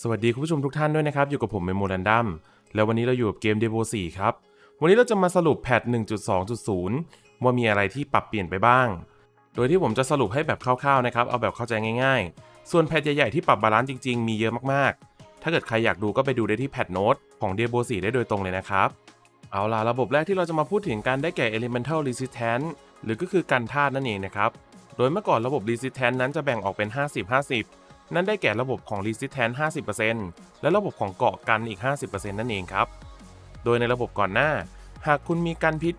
สวัสดีคุณผู้ชมทุกท่านด้วยนะครับ อยู่กับผมเมโมรันดัมแล้ววันนี้เราอยู่กับเกม d e v o 4 ครับ วันนี้เราจะมาสรุปแพท 1.2.0 ว่ามีอะไรที่ปรับเปลี่ยนไปบ้าง โดยที่ผมจะสรุปให้แบบคร่าวๆนะครับ เอาแบบเข้าใจง่ายๆ ส่วนแพทใหญ่ๆที่ปรับบาลานซ์จริงๆ มีเยอะมากๆ ถ้าเกิดใครอยากดูก็ไปดูได้ที่แพทโน้ตของ d e v o 4 ได้โดยตรงเลยนะครับ เอาล่ะระบบแรกที่เราจะมาพูดถึงการได้แก่ Elemental Resistance หรือก็คือกันธาตุนั่นเองนะครับ โดยเมื่อก่อนระบบ Resistance นั้นจะแบ่งออกเป็น 50-50 นั่นได้แก่ระบบของ Resistance 50%และระบบของเกาะกันอีก 50%นั่นเองครับ โดยในระบบก่อนหน้า หากคุณมีกันพิษ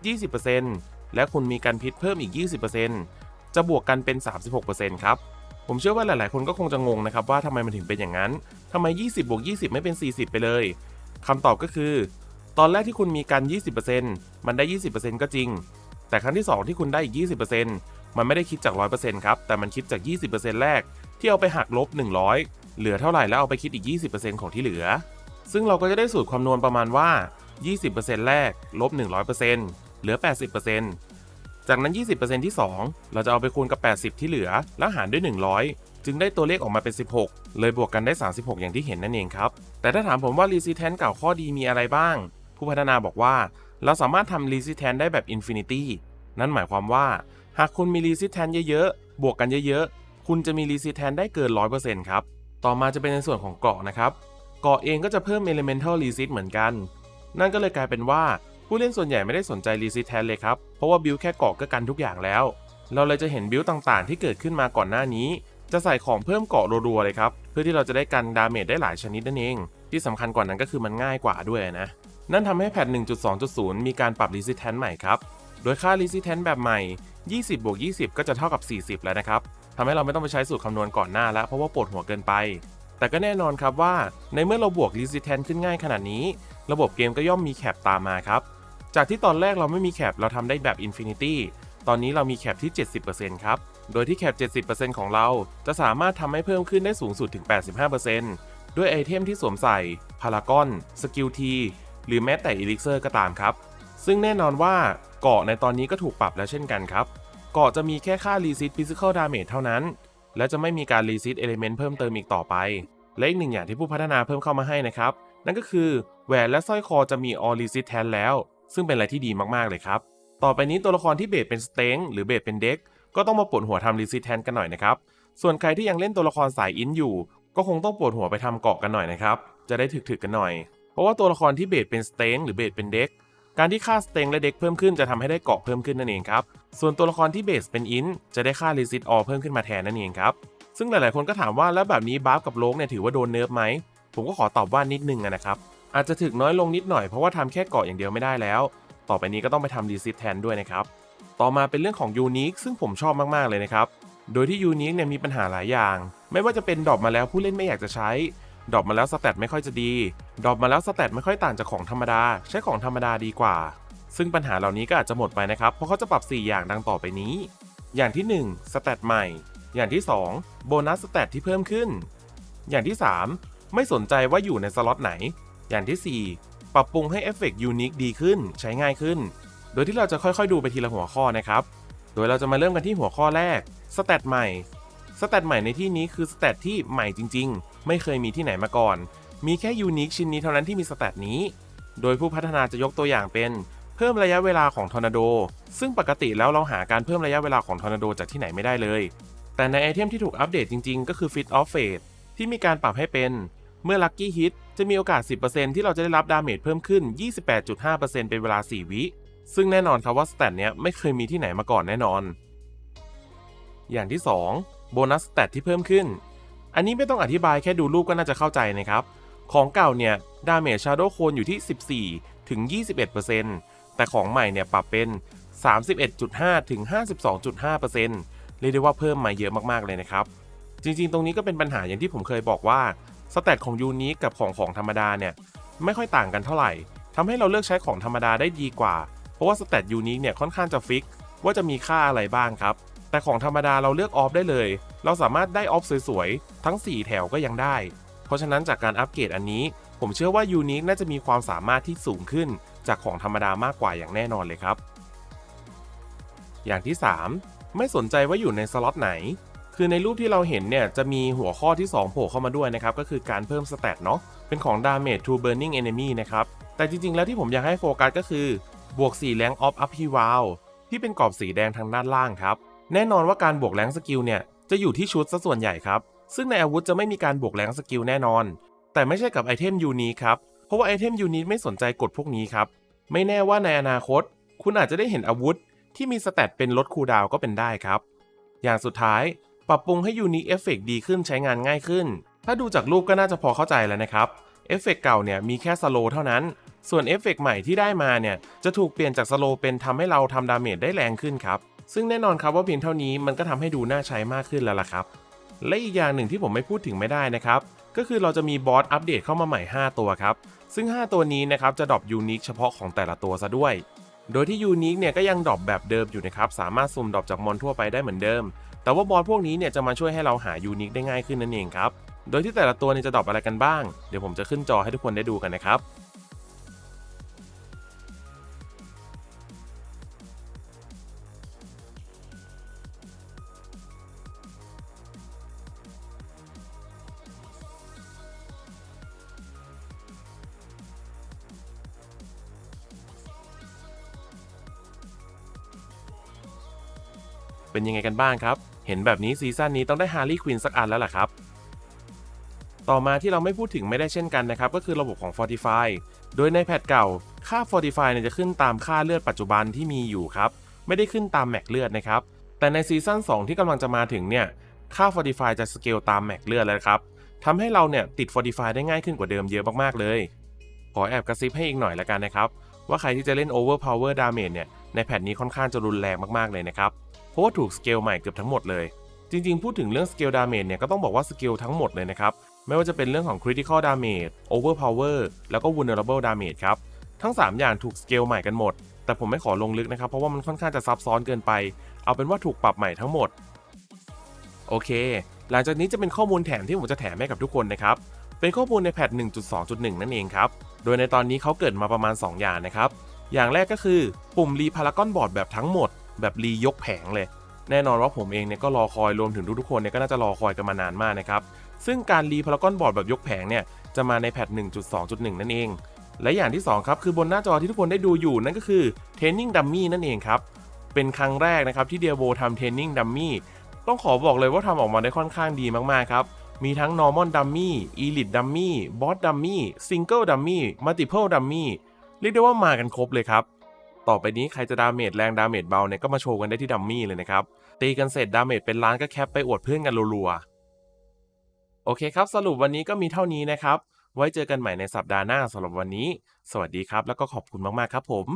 20%และคุณมีกันพิษเพิ่มอีก 20%จะบวกกันเป็น 36%ครับ ผมเชื่อว่าหลาย ๆ คนก็คงจะงงนะครับว่าทำไมมันถึงเป็นอย่างนั้นทำไม 20บวก20 ไม่เป็น 40 ไปเลยคำตอบก็คือ ตอนแรกที่คุณมีกัน 20%มันได้ 20%ก็จริง แต่ครั้งที่ 2 ที่คุณได้อีก 20%มันไม่ได้คิดจาก 100%ครับ แต่มันคิดจาก 20%แรก ที่เอาไปหักลบ 100 เหลือเท่าไหร่แล้วเอาไปคิดอีก 20%ของที่เหลือ ซึ่งเราก็จะได้สูตรคำนวณประมาณว่า 20%แรกลบ 100%เหลือ 80%จากนั้น 20%ที่ 2 เราจะเอาไปคูณกับ 80 ที่เหลือ แล้วหารด้วย 100 จึงได้ตัวเลขออกมาเป็น 16 เลยบวกกันได้ 36 อย่างที่เห็นนั่นเองครับ แต่ถ้าถามผมว่า Resistance เก่าข้อดีมีอะไรบ้าง ผู้พัฒนาบอกว่าเราสามารถทำ Resistance ได้แบบ Infinity นั่นหมายความว่า หากคุณมี Resistance เยอะๆ บวกกันเยอะๆ คุณจะมี Resistance ได้เกิน 100%ครับ ต่อมาจะเป็นในส่วนของเกาะนะครับ เกาะเองก็จะเพิ่ม Elemental Resist เหมือนกัน นั่นก็เลยกลายเป็นว่าผู้เล่นส่วนใหญ่ไม่ได้สนใจ Resistance เลยครับ เพราะว่าบิลแค่เกาะก็กันทุกอย่างแล้ว เราเลยจะเห็นบิลต่างๆ ที่เกิดขึ้นมาก่อนหน้านี้ จะใส่ของเพิ่มเกาะรัวๆเลยครับ เพื่อที่เราจะได้กันดาเมจได้หลายชนิดนั่นเอง ที่สำคัญกว่านั้นก็คือมันง่ายกว่าด้วยนะ นั่นทำให้แพท1.2.0 มีการปรับ Resistance ใหม่ครับ โดยค่า Resistance แบบใหม่ 20บวก20 ก็จะเท่ากับ 40 แล้วนะครับ ทำให้เราไม่ต้องไปใช้สูตรคำนวณก่อนหน้าแล้ว เพราะว่าปวดหัวเกินไป แต่ก็แน่นอนครับว่า ในเมื่อเราบวก Resistance ขึ้นง่ายขนาดนี้ ระบบเกมก็ย่อมมีแคปตามมาครับ จากที่ตอนแรกเราไม่มีแคปเราทำได้แบบ Infinity ตอนนี้เรามีแคปที่ 70%ครับ โดยที่แคป 70%ของเราจะสามารถทำให้เพิ่มขึ้นได้สูงสุดถึง 85%ด้วยไอเทมที่สวมใส่ พารากอน สกิลที หรือแม้แต่อีลิกเซอร์ก็ตามครับ ซึ่งแน่นอนว่าเกาะในตอนนี้ก็ถูกปรับแล้วเช่นกันครับ เกาะจะมีแค่ค่า Resist Physical Damage เท่านั้น และจะไม่มีการ Resist Element เพิ่มเติมอีกต่อไป และอีกหนึ่งอย่างที่ผู้พัฒนาเพิ่มเข้ามาให้นะครับ นั่นก็คือแหวนและสร้อยคอจะมี All Resist แทนแล้ว ซึ่งเป็นอะไรที่ดีมากๆเลยครับ ต่อไปนี้ตัวละครที่เบสเป็นสเต็งหรือเบสเป็นเด็กก็ต้องมาปวดหัวทำ Resist แทนกันหน่อยนะครับ ส่วนใครที่ยังเล่นตัวละครสายอินอยู่ ก็คงต้องปวดหัวไปทำเกาะกันหน่อยนะครับ จะได้ถึกๆกันหน่อย เพราะว่าตัวละครที่เบสเป็นสเต็งหรือเบสเป็นเด็กการที่ค่าสเต็งและเด็กเพิ่มขึ้นจะทำให้ได้เกาะเพิ่มขึ้นนั่นเองครับ ส่วนตัวละครที่เบสเป็นอินจะได้ค่า Resist All เพิ่มขึ้นมาแทนนั่นเองครับ ซึ่งหลายๆคนก็ถามว่าแล้วแบบนี้บัฟกับโลกเนี่ยถือว่าโดนเนิร์ฟไหม ผมก็ขอตอบว่านิดนึงนะครับ อาจจะถึกน้อยลงนิดหน่อยเพราะว่าทำแค่เกาะอย่างเดียวไม่ได้แล้ว ต่อไปนี้ก็ต้องไปทำ Resist แทนด้วยนะครับ ต่อมาเป็นเรื่องของ Unique ซึ่งผมชอบมากๆเลยนะครับ โดยที่ Unique เนี่ยมีปัญหาหลายอย่าง ไม่ว่าจะเป็นดรอปมาแล้วผู้เล่นไม่อยากจะใช้ดรอปมาแล้วสแตทไม่ค่อยจะดีดรอปมาแล้วสแตทไม่ค่อยต่างจากของธรรมดา ใช้ของธรรมดาดีกว่า ซึ่งปัญหาเหล่านี้ก็อาจจะหมดไปนะครับ เพราะเขาจะปรับ 4 อย่างดังต่อไปนี้ อย่างที่ 1 สแตทใหม่ อย่างที่ 2 โบนัสสแตทที่เพิ่มขึ้น อย่างที่ 3 ไม่สนใจว่าอยู่ในสล็อตไหน อย่างที่ 4 ปรับปรุงให้เอฟเฟกต์ยูนิคดีขึ้น ใช้ง่ายขึ้น โดยที่เราจะค่อยๆ ดูไปทีละหัวข้อนะครับ โดยเราจะมาเริ่มกันที่หัวข้อแรก สแตทใหม่ สแตทใหม่ในที่นี้คือสแตทที่ใหม่จริง ๆ ไม่เคยมีที่ไหนมาก่อน มีแค่ยูนิคชิ้นนี้เท่านั้นที่มีสแตทนี้ โดยผู้พัฒนาจะยกตัวอย่างเป็น เพิ่มระยะเวลาของทอร์นาโด ซึ่งปกติแล้วเราหาการเพิ่มระยะเวลาของทอร์นาโดจากที่ไหนไม่ได้เลย แต่ในไอเทมที่ถูกอัปเดตจริงๆ ก็คือ Fit of Fate ที่มีการปรับให้เป็น เมื่อ Lucky Hit จะมีโอกาส 10%ที่เราจะได้รับดาเมจเพิ่มขึ้น 28.5%เป็นเวลา 4 วิ ซึ่งแน่นอนครับว่าสแตทเนี้ยไม่เคยมีที่ไหนมาก่อนแน่นอน อย่างที่ 2 โบนัสสแตทที่เพิ่มขึ้น อันนี้ไม่ต้องอธิบายแค่ดูรูปก็น่าจะเข้าใจนะครับ ของเก่าเนี่ยดาเมจชาร์โดโคนอยู่ที่ 14 ถึง 21% แต่ของใหม่เนี่ยปรับเป็น 31.5 ถึง 52.5%เรียกได้ว่าเพิ่มมาเยอะมากๆเลยนะครับ จริงๆ ตรงนี้ก็เป็นปัญหาอย่างที่ผมเคยบอกว่าสแตทของยูนิคกับของของธรรมดาเนี่ยไม่ค่อยต่างกันเท่าไหร่ทำให้เราเลือกใช้ของธรรมดาได้ดีกว่า เพราะว่าสแตทยูนิคเนี่ยค่อนข้างจะฟิกว่าจะมีค่าอะไรบ้างครับ แต่ของธรรมดาเราเลือกออฟได้เลย เราสามารถได้ออฟสวยๆ ทั้ง 4 แถวก็ยังได้ เพราะฉะนั้นจากการอัปเกรดอันนี้ ผมเชื่อว่ายูนิคน่าจะมีความสามารถที่สูงขึ้นจากของธรรมดามากกว่าอย่างแน่นอนเลยครับ อย่างที่ 3 ไม่สนใจว่าอยู่ในสล็อตไหน คือในรูปที่เราเห็นเนี่ยจะมีหัวข้อที่ 2 โผล่เข้ามาด้วยนะครับ ก็คือการเพิ่มสเตตเนาะเป็นของ damage to burning enemy นะครับ แต่จริงๆ แล้วที่ผมอยากให้โฟกัสก็คือบวก4แรง of upheaval ที่เป็นกรอบสีแดงทางด้านล่างครับ แน่นอนว่าการบวกแรงสกิลเนี่ยจะอยู่ที่ชุดซะส่วนใหญ่ครับ ซึ่งในอาวุธจะไม่มีการบวกแรงสกิลแน่นอน แต่ไม่ใช่กับไอเทมยูนีครับ เพราะว่าไอเทมยูนีไม่สนใจกฎพวกนี้ครับ ไม่แน่ว่าในอนาคต คุณอาจจะได้เห็นอาวุธ ที่มีสเตตเป็นลดคูดาวก็เป็นได้ครับ อย่างสุดท้ายปรับปรุงให้ยูนิเอฟเฟกดีขึ้นใช้งานง่ายขึ้น ถ้าดูจากรูปก็น่าจะพอเข้าใจแล้วนะครับเอฟเฟกเก่าเนี่ยมีแค่สโลเท่านั้น ส่วนเอฟเฟกใหม่ที่ได้มาเนี่ยจะถูกเปลี่ยนจากสโลเป็นทำให้เราทำดาเมจได้แรงขึ้นครับ ซึ่งแน่นอนครับว่าเพียงเท่านี้มันก็ทำให้ดูน่าใช้มากขึ้นแล้วล่ะครับ และอีกอย่างหนึ่งที่ผมไม่พูดถึงไม่ได้นะครับ ก็คือเราจะมีบอสอัปเดตเข้ามาใหม่ 5 ตัวครับ ซึ่ง 5 ตัวนี้นะครับจะดรอปยูนิคเฉพาะของแต่ละตัวซะด้วย โดยที่ยูนิคเนี่ยก็ยังดรอปแบบเดิมอยู่นะครับ สามารถสุ่มดรอปจากมอนทั่วไปได้เหมือนเดิม แต่ว่าบอสพวกนี้เนี่ยจะมาช่วยให้เราหายูนิคได้ง่ายขึ้นนั่นเองครับ โดยที่แต่ละตัวเนี่ยจะดรอปอะไรกันบ้าง เดี๋ยวผมจะขึ้นจอให้ทุกคนได้ดูกันนะครับ เป็นยังไงกันบ้างครับ เห็นแบบนี้ซีซั่นนี้ต้องได้ฮาร์ลีควินสักอันแล้วล่ะครับ ต่อมาที่เราไม่พูดถึงไม่ได้เช่นกันนะครับ ก็คือระบบของ Fortify โดยในแพทเก่า ค่า Fortify เนี่ยจะขึ้นตามค่าเลือดปัจจุบันที่มีอยู่ครับ ไม่ได้ขึ้นตามแม็กเลือดนะครับ แต่ในซีซั่น2 ที่กำลังจะมาถึงเนี่ย ค่า Fortify จะสเกลตามแม็กเลือดแล้วครับทำให้เราเนี่ยติด Fortify ได้ง่ายขึ้นกว่าเดิมเยอะมากๆเลย ขอแอบกระซิบให้อีกหน่อยละกันนะครับว่าใครที่จะเล่น Overpower Damage เนี่ยในแพทนี้ค่อนข้างจะรุนแรงมากๆเลยนะครับ ราะว่าถูกสเกลใหม่เกือบทั้งหมดเลย จริงๆ พูดถึงเรื่องสเกลดาเมจเนี่ยก็ต้องบอกว่าสเกลทั้งหมดเลยนะครับ ไม่ว่าจะเป็นเรื่องของ Critical Damage Overpower แล้วก็ Vulnerable Damage ครับ ทั้ง 3 อย่างถูกสเกลใหม่กันหมด แต่ผมไม่ขอลงลึกนะครับ เพราะว่ามันค่อนข้างจะซับซ้อนเกินไป เอาเป็นว่าถูกปรับใหม่ทั้งหมด โอเค หลังจากนี้จะเป็นข้อมูลแถมที่ผมจะแถมให้กับทุกคนนะครับ เป็นข้อมูลในแพท1.2.1 นั่นเองครับ โดยในตอนนี้เขาเกิดมาประมาณ 2 อย่างนะครับ อย่างแรกก็คือ ปุ่มรีพารากอนบอร์ดแบบทั้งหมด แบบรียกแผงเลย แน่นอนว่าผมเองเนี่ยก็รอคอยรวมถึงทุกๆคนเนี่ยก็น่าจะรอคอยกันมานานมากนะครับ ซึ่งการรีพารากอนบอร์ดแบบยกแผงเนี่ยจะมาในแพท 1.2.1 นั่นเอง และอย่างที่ 2 ครับ คือบนหน้าจอที่ทุกคนได้ดูอยู่นั่นก็คือ Training Dummy นั่นเองครับ เป็นครั้งแรกนะครับที่เดียโบทำ Training Dummy ต้องขอบอกเลยว่าทำออกมาได้ค่อนข้างดีมากๆครับมีทั้ง Normal Dummy Elite Dummy Boss Dummy Single Dummy Multiple Dummy เรียกได้ว่ามากันครบเลยครับ ต่อไปนี้ใครจะดาเมจแรงดาเมจเบาเนี่ยก็มาโชว์กันได้ที่ดัมมี่เลยนะครับ ตีกันเสร็จดาเมจเป็นล้านก็แคปไปอวดเพื่อนกันรัวๆ โอเคครับสรุปวันนี้ก็มีเท่านี้นะครับ ไว้เจอกันใหม่ในสัปดาห์หน้าสำหรับวันนี้ สวัสดีครับ แล้วก็ขอบคุณมากๆครับผม